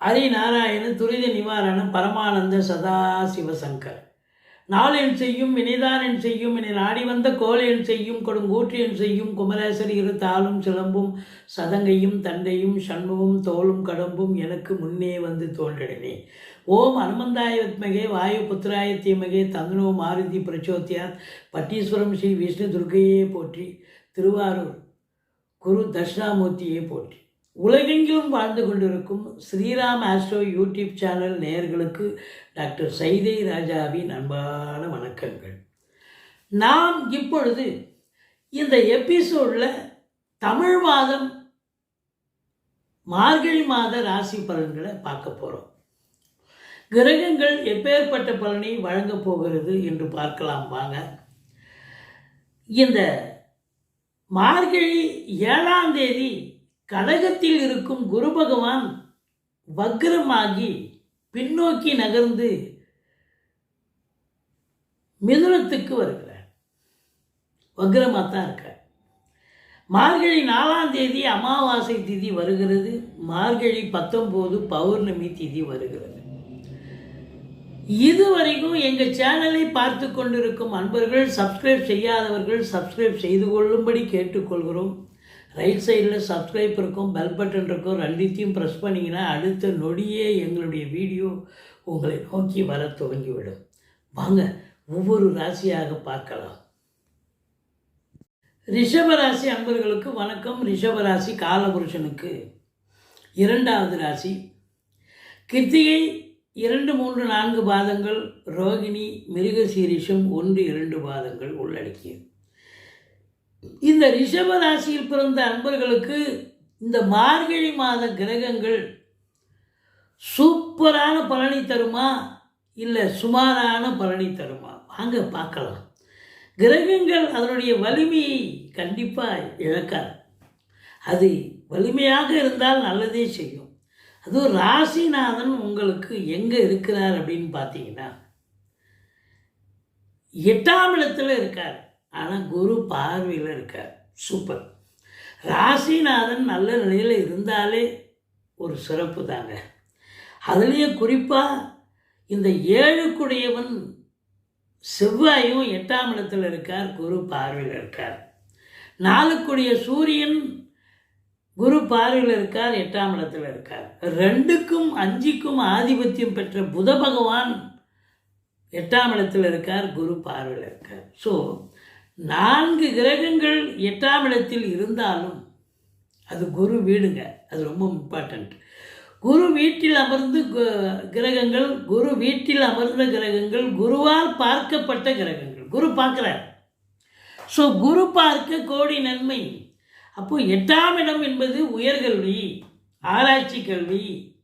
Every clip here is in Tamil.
ஹரிநாராயண துரித நிவாரண பரமானந்த சதா சிவசங்கர் நாளென் செய்யும் வினைதானன் செய்யும் என நாடி வந்த கோலையன் செய்யும் கொடுங்கூற்றியன் செய்யும் குமரேசர் இரு தாளும் சிலம்பும் சதங்கையும் தண்டையும் சண்முகம் தோளும் கடம்பும் எனக்கு முன்னே வந்து தோன்றினே ஓம் அனுமந்தாய வித்மகே வாயு புத்திராய தீமகே தந்தனோ மாருதி பிரச்சோத்தியாத் பட்டீஸ்வரம் ஸ்ரீ விஷ்ணு துர்கையே போற்றி திருவாரூர் குரு தட்சிணாமூர்த்தியே போற்றி. உலகெங்கிலும் வாழ்ந்து கொண்டிருக்கும் ஸ்ரீராம் ஆஸ்ட்ரோ யூடியூப் சேனல் நேயர்களுக்கு டாக்டர் சைதை ராஜாவின் அன்பான வணக்கங்கள். நாம் இப்பொழுது இந்த எபிசோடில் தமிழ் மாதம் மார்கழி மாத ராசி பலன்களை பார்க்க போகிறோம் கிரகங்கள் எப்பேற்பட்ட பலனை வழங்கப் போகிறது என்று பார்க்கலாம் வாங்க. இந்த மார்கழி ஏழாம் தேதி கடகத்தில் இருக்கும் குரு பகவான் வக்ரமாகி பின்னோக்கி நகர்ந்து மிதுனத்துக்கு வருகிறார். வக்ரமாக தான் இருக்கார். மார்கழி நாலாம் தேதி அமாவாசை திதி வருகிறது. மார்கழி பத்தொம்போது பௌர்ணமி திதி வருகிறது. இதுவரைக்கும் எங்கள் சேனலை பார்த்து கொண்டிருக்கும் அன்பர்கள் சப்ஸ்கிரைப் செய்யாதவர்கள் சப்ஸ்கிரைப் செய்து கொள்ளும்படி கேட்டுக்கொள்கிறோம். ரைட் சைடில் சப்ஸ்கிரைப் இருக்கும் பெல் பட்டன் இருக்கும் ரெண்டுத்தையும் ப்ரெஸ் பண்ணிங்கன்னா அடுத்த நொடியே எங்களுடைய வீடியோ உங்களை நோக்கி வர துவங்கிவிடும். வாங்க ஒவ்வொரு ராசியாக பார்க்கலாம். ரிஷபராசி அன்பர்களுக்கு வணக்கம். ரிஷபராசி காலபுருஷனுக்கு இரண்டாவது ராசி. கிருத்திகை இரண்டு மூன்று நான்கு பாதங்கள் ரோகிணி மிருகசீரிஷம் ஒன்று இரண்டு பாதங்கள் உள்ளடக்கியது. இந்த ரிஷப ராசியில் பிறந்த அன்பர்களுக்கு இந்த மார்கழி மாத கிரகங்கள் சூப்பரான பலனை தருமா? இல்லை சுமாரான பலனை தருமா? வாங்க பார்க்கலாம். கிரகங்கள் அதனுடைய வலிமையை கண்டிப்பாக இழக்காது. அது வலிமையாக இருந்தால் நல்லதே செய்யும். அதுவும் ராசிநாதன் உங்களுக்கு எங்கே இருக்கிறார் அப்படின்னு பார்த்தீங்கன்னா எட்டாம் இடத்துல இருக்கார். ஆனால் குரு பார்வையில் இருக்கார். சூப்பர் ராசிநாதன் நல்ல நிலையில் இருந்தாலே ஒரு சிறப்பு தாங்க. அதுலேயே குறிப்பாக இந்த ஏழுக்குடையவன் செவ்வாயும் எட்டாம் இடத்தில் இருக்கார் குரு பார்வையில் இருக்கார். நாலுக்குடைய சூரியன் குரு பார்வையில் இருக்கார் எட்டாம் இடத்தில் இருக்கார். ரெண்டுக்கும் அஞ்சுக்கும் ஆதிபத்தியம் பெற்ற புத பகவான் எட்டாம் இடத்தில் இருக்கார் குரு பார்வையில் இருக்கார். ஸோ நான்கு கிரகங்கள் எட்டாம் இடத்தில் இருந்தாலும் அது குரு வீடுங்க. அது ரொம்ப இம்பார்ட்டண்ட் குரு வீட்டில் அமர்ந்து கு- கிரகங்கள் குரு வீட்டில் அமர்ந்த கிரகங்கள் குருவால் பார்க்கப்பட்ட கிரகங்கள். குரு பார்க்குறார். ஸோ குரு பார்க்க கோடி நன்மை. அப்போது எட்டாம் இடம் என்பது உயர்கல்வி ஆராய்ச்சி கல்வி.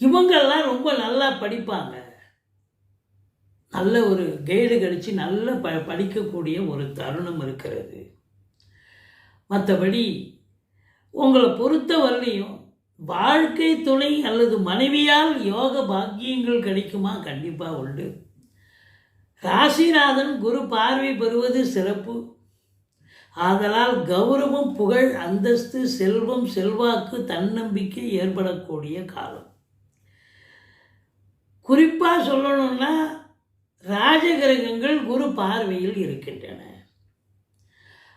இவங்கெல்லாம் ரொம்ப நல்லா படிப்பாங்க. நல்ல ஒரு கைடு கழித்து நல்ல ப படிக்கக்கூடிய ஒரு தருணம் இருக்கிறது. மற்றபடி உங்களை பொறுத்த வரலையும் வாழ்க்கை துணை அல்லது மனைவியால் யோக பாக்கியங்கள் கிடைக்குமா? கண்டிப்பாக உண்டு. ராசிநாதன் குரு பார்வை பெறுவது சிறப்பு. ஆதலால் கௌரவம் புகழ் அந்தஸ்து செல்வம் செல்வாக்கு தன்னம்பிக்கை ஏற்படக்கூடிய காலம். குறிப்பாக சொல்லணும்னா ராஜகிரகங்கள் குரு பார்வையில் இருக்கின்றன.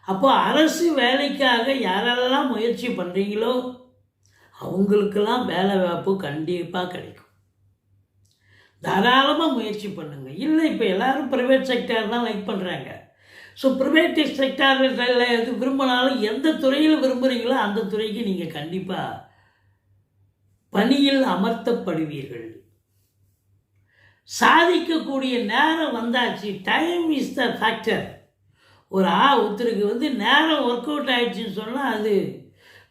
அப்போ அரசு வேலைக்காக யாரெல்லாம் முயற்சி பண்ணுறீங்களோ அவங்களுக்கெல்லாம் வேலை வாய்ப்பு கண்டிப்பாக கிடைக்கும். தாராளமாக முயற்சி பண்ணுங்க. இல்லை இப்போ எல்லாரும் ப்ரைவேட் செக்டார் தான் லைக் பண்ணுறாங்க ஸோ ப்ரைவேட் செக்டாரில் எது விரும்பினாலும் எந்த துறையில் விரும்புகிறீங்களோ அந்த துறைக்கு நீங்கள் கண்டிப்பாக பணியில் அமர்த்தப்படுவீர்கள். சாதிக்கக்கூடிய நேரம் வந்தாச்சு. டைம் இஸ் த ஃபேக்டர் ஒரு ஆ ஒருத்தருக்கு வந்து நேரம் ஒர்க் அவுட் ஆயிடுச்சுன்னு சொன்னால் அது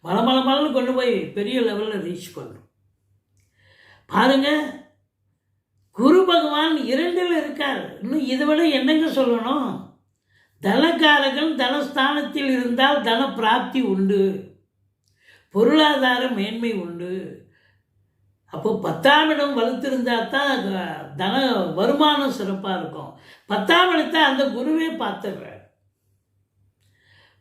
மல மல மலன்னு கொண்டு போய் பெரிய லெவலில் ரீச் பண்ணும். பாருங்க குரு பகவான் இரண்டில் இருக்கார். இன்னும் இதை விட என்னங்க சொல்லணும்? தனக்காரர்கள் தனஸ்தானத்தில் இருந்தால் தன பிராப்தி உண்டு. பொருளாதார மேன்மை உண்டு. அப்போ பத்தாம் இடம் வலுத்திருந்தா தான் தன வருமானம் சிறப்பாக இருக்கும். பத்தாம் இடத்தை அந்த குருவே பார்த்துடுறார்.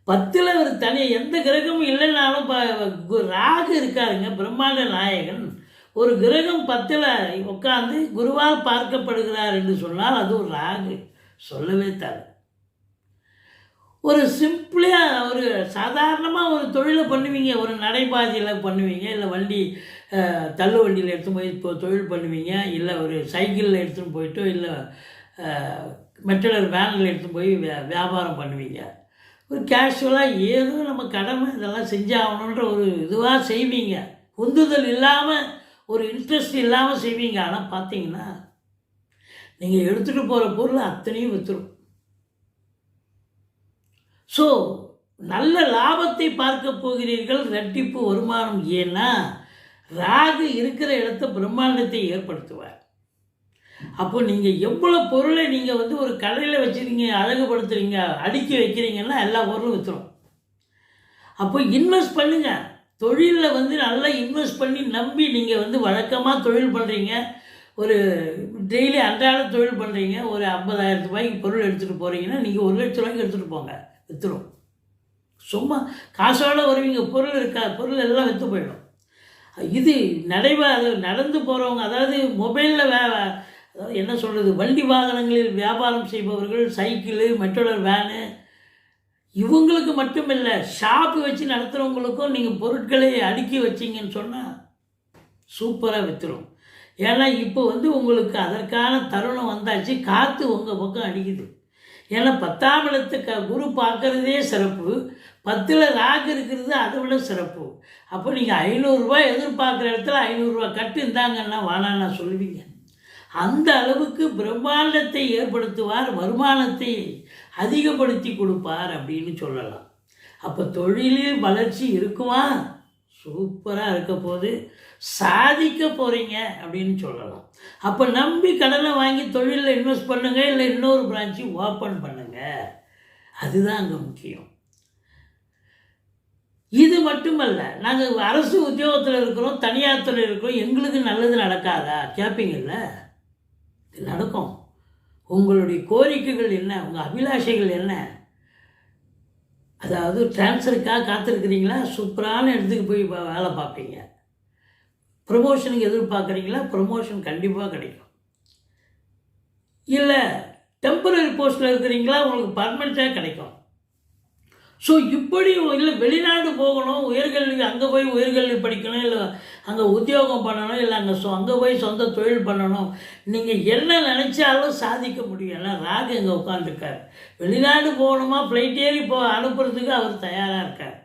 பத்தில் ஒரு தனி எந்த கிரகமும் இல்லைனாலும் ப- கு- ராகு இருக்காருங்க பிரம்மாண்ட நாயகன். ஒரு கிரகம் பத்தில் உட்காந்து குருவால் பார்க்கப்படுகிறார் என்று சொன்னால் அது ஒரு ராகு. சொல்லவே தர ஒரு சிம்பிளாக ஒரு சாதாரணமாக ஒரு தொழிலை பண்ணுவீங்க ஒரு நடைபாதையில் பண்ணுவீங்க இல்லை வண்டி தள்ளு வண்டியில் எடுத்துன்னு போய் இப்போ தொழில் பண்ணுவீங்க இல்லை ஒரு சைக்கிளில் எடுத்துன்னு போயிட்டோ இல்லை மெட்டலர் வேனில் எடுத்துன்னு போய் வியா- வியாபாரம் பண்ணுவீங்க. ஒரு கேஷுவலாக ஏதோ நம்ம கடமை இதெல்லாம் செஞ்சாகணுன்ற ஒரு இதுவாக செய்வீங்க. உந்துதல் இல்லாமல் ஒரு இன்ட்ரெஸ்ட் இல்லாமல் செய்வீங்க. ஆனால் பார்த்தீங்கன்னா நீங்கள் எடுத்துகிட்டு போகிற பொருள் அத்தனையும் விற்றுரும் ஸோ நல்ல லாபத்தை பார்க்க போகிறீர்கள். ரெட்டிப்பு வருமானம் ஏன்னா ராகு இருக்கிற இடத்த பிரம்மாண்டத்தை ஏற்படுத்துவார். அப்போ நீங்கள் எவ்வளோ பொருளை நீங்கள் வந்து ஒரு கடையில் வச்சுருங்க அழகுபடுத்துறீங்க அடுக்கி வைக்கிறீங்கன்னா எல்லா பொருளும் விற்றுரும் அப்போ இன்வெஸ்ட் பண்ணுங்கள் தொழிலில் வந்து நல்லா இன்வெஸ்ட் பண்ணி நம்பி நீங்கள் வந்து வழக்கமாக தொழில் பண்ணுறீங்க ஒரு டெய்லி அன்றாட தொழில் பண்ணுறீங்க ஒரு ஐம்பதாயிரம் ரூபாய்க்கு பொருள் எடுத்துகிட்டு போகிறீங்கன்னா நீங்கள் ஒரு லட்ச ரூபாய்க்கு எடுத்துகிட்டு போங்க. விற்றுரும் சும்மா காசோட வருவீங்க. பொருள் இருக்கா? பொருள் எல்லாம் விற்று போயிடும். இது நடைபெற அது நடந்து போகிறவங்க அதாவது மொபைலில் வே அதாவது என்ன சொல்கிறது வண்டி வாகனங்களில் வியாபாரம் செய்பவர்கள் சைக்கிளு மெட்ரோலர் வேனு இவங்களுக்கு மட்டும் இல்லை ஷாப்பு வச்சு நடத்துகிறவங்களுக்கும் நீங்கள் பொருட்களை அடுக்கி வச்சீங்கன்னு சொன்னால் சூப்பராக விற்றுரும் ஏன்னா இப்போ வந்து உங்களுக்கு அதற்கான தருணம் வந்தாச்சு காற்று உங்கள் பக்கம் அடிக்குது. ஏன்னா பத்தாம் இடத்தை க குரு பார்க்குறதே சிறப்பு. பத்தில் ராகு இருக்கிறது அதை விட சிறப்பு. அப்போ நீங்கள் ஐநூறுரூவா எதிர்பார்க்குற இடத்துல ஐநூறுரூவா கட்டு இருந்தாங்கன்னா வானான்னா சொல்லுவீங்க. அந்த அளவுக்கு பிரம்மாண்டத்தை ஏற்படுத்துவார் வருமானத்தை அதிகப்படுத்தி கொடுப்பார் அப்படின்னு சொல்லலாம். அப்போ தொழிலில் வளர்ச்சி இருக்குமா? சூப்பராக இருக்க போது சாதிக்க போகிறீங்க அப்படின்னு சொல்லலாம். அப்போ நம்பி கடனை வாங்கி தொழிலில் இன்வெஸ்ட் பண்ணுங்கள் இல்லை இன்னொரு பிரான்ச்சு ஓப்பன் பண்ணுங்கள் அதுதான் அங்கே முக்கியம். இது மட்டுமல்ல நாங்கள் அரசு உத்தியோகத்தில் இருக்கிறோம் தனியார் துறையில் இருக்கிறோம் எங்களுக்கு நல்லது நடக்காதா? கேட்பீங்கல்ல இது நடக்கும். உங்களுடைய கோரிக்கைகள் என்ன? உங்கள் அபிலாஷைகள் என்ன? அதாவது ட்ரான்ஸ்ஃபருக்காக காத்திருக்கிறீங்களா? சூப்பரான இடத்துக்கு போய் வேலை பார்ப்பீங்க. ப்ரமோஷனுக்கு எதிர்பார்க்குறீங்களா? ப்ரமோஷன் கண்டிப்பாக கிடைக்கும். இல்லை டெம்பரரி போஸ்ட்டில் இருக்கிறீங்களா? உங்களுக்கு பர்மனெண்ட்டாக கிடைக்கும். ஸோ இப்படி இல்லை வெளிநாடு போகணும் உயர்கல்வி அங்கே போய் உயர்கல்வி படிக்கணும் இல்லை அங்கே உத்தியோகம் பண்ணணும் இல்லை அங்கே சொ அங்கே போய் சொந்த தொழில் பண்ணணும். நீங்கள் என்ன நினச்சாலும் சாதிக்க முடியும். ஏன்னா ராகு இங்கே உட்காந்துருக்கார் வெளிநாடு போகணுமா ஃப்ளைட் ஏறி போ அனுப்புறதுக்கு அவர் தயாராக இருக்கார்.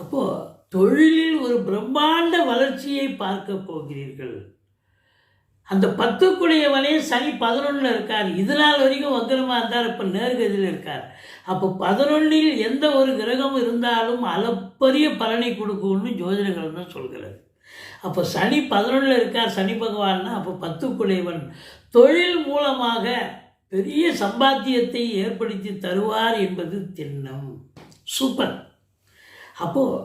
அப்போது தொழிலில் ஒரு பிரம்மாண்ட வளர்ச்சியை பார்க்க போகிறீர்கள். அந்த பத்துக்குடையவனே சனி பதினொன்றில் இருக்கார். இது நாள் வரைக்கும் வக்கரமாக இருந்தார். இப்போ நேர்கதியில் இருக்கார். அப்போ பதினொன்றில் எந்த ஒரு கிரகம் இருந்தாலும் அளப்பரிய பலனை கொடுக்கும்னு ஜோதிட தான் சொல்கிறது அப்போ சனி பதினொன்றில் இருக்கார். சனி பகவான்னா அப்போ பத்துக்குடையவன் தொழில் மூலமாக பெரிய சம்பாத்தியத்தை ஏற்படுத்தி தருவார் என்பது திண்ணம். சூப்பர். அப்போது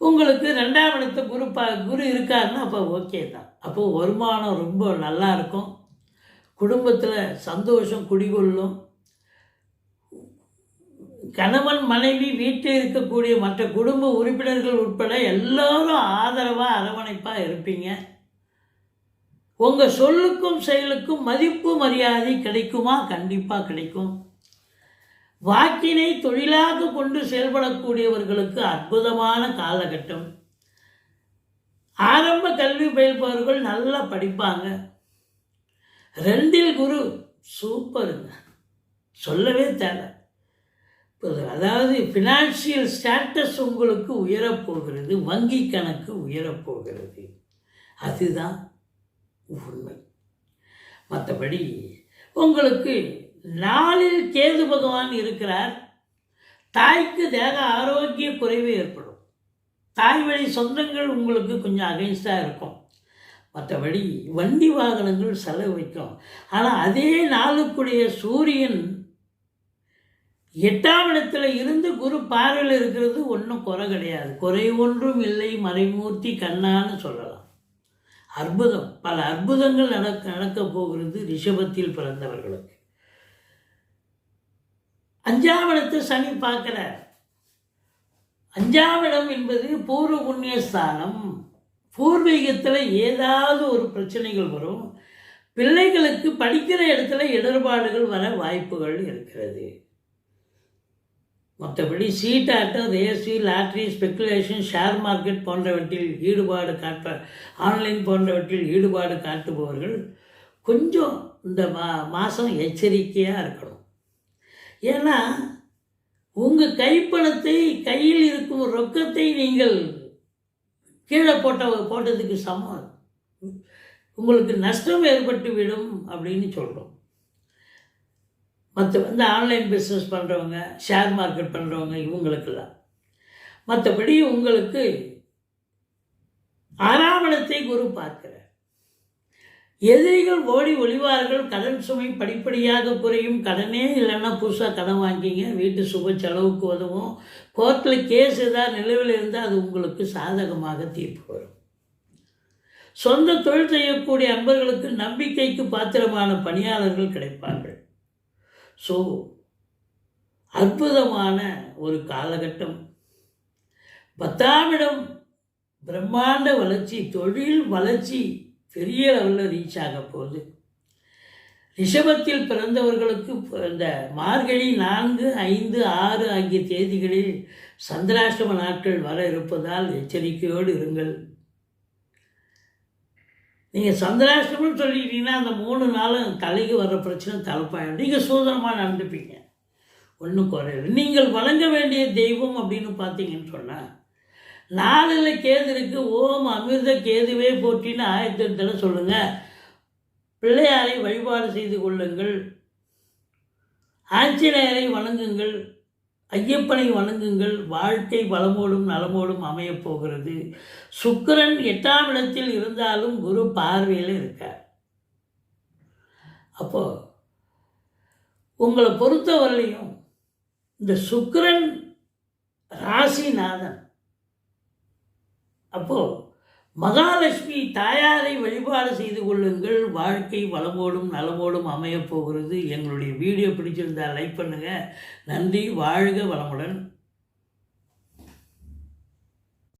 உங்களுக்கு ரெண்டாம் இடத்த குரு பா குரு இருக்காருன்னா அப்போ ஓகே தான். அப்போது வருமானம் ரொம்ப நல்லா இருக்கும். குடும்பத்தில் சந்தோஷம் குடிகொள்ளும். கணவன் மனைவி வீட்டில் இருக்கக்கூடிய மற்ற குடும்ப உறுப்பினர்கள் உட்பட எல்லோரும் ஆதரவாக அரவணைப்பாக இருப்பீங்க. உங்கள் சொல்லுக்கும் செயலுக்கும் மதிப்பு மரியாதை கிடைக்குமா? கண்டிப்பாக கிடைக்கும். வாக்கினை தொழிலாக கொண்டு செயல்படக்கூடியவர்களுக்கு அற்புதமான காலகட்டம். ஆரம்ப கல்வி பயில்பவர்கள் நல்லா படிப்பாங்க. ரெண்டில் குரு சூப்பருங்க. சொல்லவே தேவை. அதாவது ஃபினான்ஷியல் ஸ்டேட்டஸ் உங்களுக்கு உயரப்போகிறது வங்கி கணக்கு உயரப்போகிறது. அதுதான் உண்மை. மற்றபடி உங்களுக்கு நாளில் கேது பகவான் இருக்கிறார். தாய்க்கு தேக ஆரோக்கிய குறைவு ஏற்படும். தாய் வழி சொந்தங்கள் உங்களுக்கு கொஞ்சம் அகைன்ஸ்டாக இருக்கும். மற்றபடி வண்டி வாகனங்கள் செலவு வைக்கும். ஆனால் அதே நாளுக்குடைய சூரியன் எட்டாம் இடத்துல இருந்து குரு பார்வையில் இருக்கிறது ஒன்றும் குறை கிடையாது. குறை ஒன்றும் இல்லை மறைமூர்த்தி கண்ணான்னு சொல்லலாம். அற்புதம். பல அற்புதங்கள் நடக்க நடக்கப் போகிறது ரிஷபத்தில் பிறந்தவர்களுக்கு. அஞ்சாம் இடத்தை சனி பார்க்குறார். அஞ்சாம் இடம் என்பது பூர்வ புண்ணிய ஸ்தானம். பூர்வீகத்தில் ஏதாவது ஒரு பிரச்சனைகள் வரும். பிள்ளைகளுக்கு படிக்கிற இடத்துல இடர்பாடுகள் வர வாய்ப்புகள் இருக்கிறது. மற்றபடி சீட்டாட்டம் ரேசி லாட்ரி ஸ்பெக்குலேஷன் ஷேர் மார்க்கெட் போன்றவற்றில் ஈடுபாடு காட்ட ஆன்லைன் போன்றவற்றில் ஈடுபாடு காட்டுபவர்கள் கொஞ்சம் இந்த மா மாதம் எச்சரிக்கையாக இருக்கணும். ஏன்னா உங்கள் கைப்பணத்தை கையில் இருக்கும் ரொக்கத்தை நீங்கள் கீழே போட்ட போட்டதுக்கு சமம் உங்களுக்கு நஷ்டம் ஏற்பட்டு விடும் அப்படின்னு சொல்கிறோம் மற்ற வந்து ஆன்லைன் பிஸ்னஸ் பண்ணுறவங்க ஷேர் மார்க்கெட் பண்ணுறவங்க இவங்களுக்கெல்லாம். மற்றபடி உங்களுக்கு ஆறாம் குரு பார்க்கிறார். எதிரிகள் ஓடி ஒளிவார்கள் கடன் சுமை படிப்படியாக குறையும். கடனே இல்லைன்னா புதுசாக கடன் வாங்கிங்க வீட்டு சுப செலவுக்கு உதவும். கோர்ட்டில் கேஸ் ஏதாவது நிலவில் இருந்தால் அது உங்களுக்கு சாதகமாக தீர்ப்பு வரும். சொந்த தொழில் செய்யக்கூடிய அன்பர்களுக்கு நம்பிக்கைக்கு பாத்திரமான பணியாளர்கள் கிடைப்பார்கள். ஸோ அற்புதமான ஒரு காலகட்டம். பத்தாமிடம் பிரம்மாண்ட வளர்ச்சி தொழில் வளர்ச்சி. பெரிய லெவலில் ரீச் ஆக போகுது. ரிஷபத்தில் பிறந்தவர்களுக்கு இந்த மார்கழி நான்கு ஐந்து ஆறு ஆகிய தேதிகளில் சந்திராஷ்டம நாட்கள் வர இருப்பதால் எச்சரிக்கையோடு இருங்கள். நீங்கள் சந்திராஷ்டமம் சொல்லிட்டீங்கன்னா அந்த மூணு நாளும் தலைக்கு வர்ற பிரச்சனை தலைப்பாயும் நீங்கள் சூதனமாக நடந்துப்பீங்க. ஒன்றும் குறையில. நீங்கள் வழங்க வேண்டிய தெய்வம் அப்படின்னு பார்த்தீங்கன்னு சொன்னால் நாளில் கேதுருக்கு ஓம் அமிர்த கேதுவே போற்றின்னு ஆயிரத்தி எட்டுல சொல்லுங்கள் பிள்ளையாரை வழிபாடு செய்து கொள்ளுங்கள். ஆஞ்சநேயரை வணங்குங்கள். ஐயப்பனை வணங்குங்கள். வாழ்க்கை வளமோடும் நலமோடும் அமையப் போகிறது. சுக்கரன் எட்டாம் இடத்தில் இருந்தாலும் குரு பார்வையில் இருக்கார். அப்போ உங்களை பொறுத்தவரையிலையும் இந்த சுக்கரன் ராசிநாதன். அப்போது மகாலட்சுமி தாயாரை வழிபாடு செய்து கொள்ளுங்கள். வாழ்க்கை வளமோடும் நலமோடும் அமையப் போகிறது. எங்களுடைய வீடியோ பிடிச்சிருந்தால் லைக் பண்ணுங்கள் நன்றி வாழ்க வளமுடன்.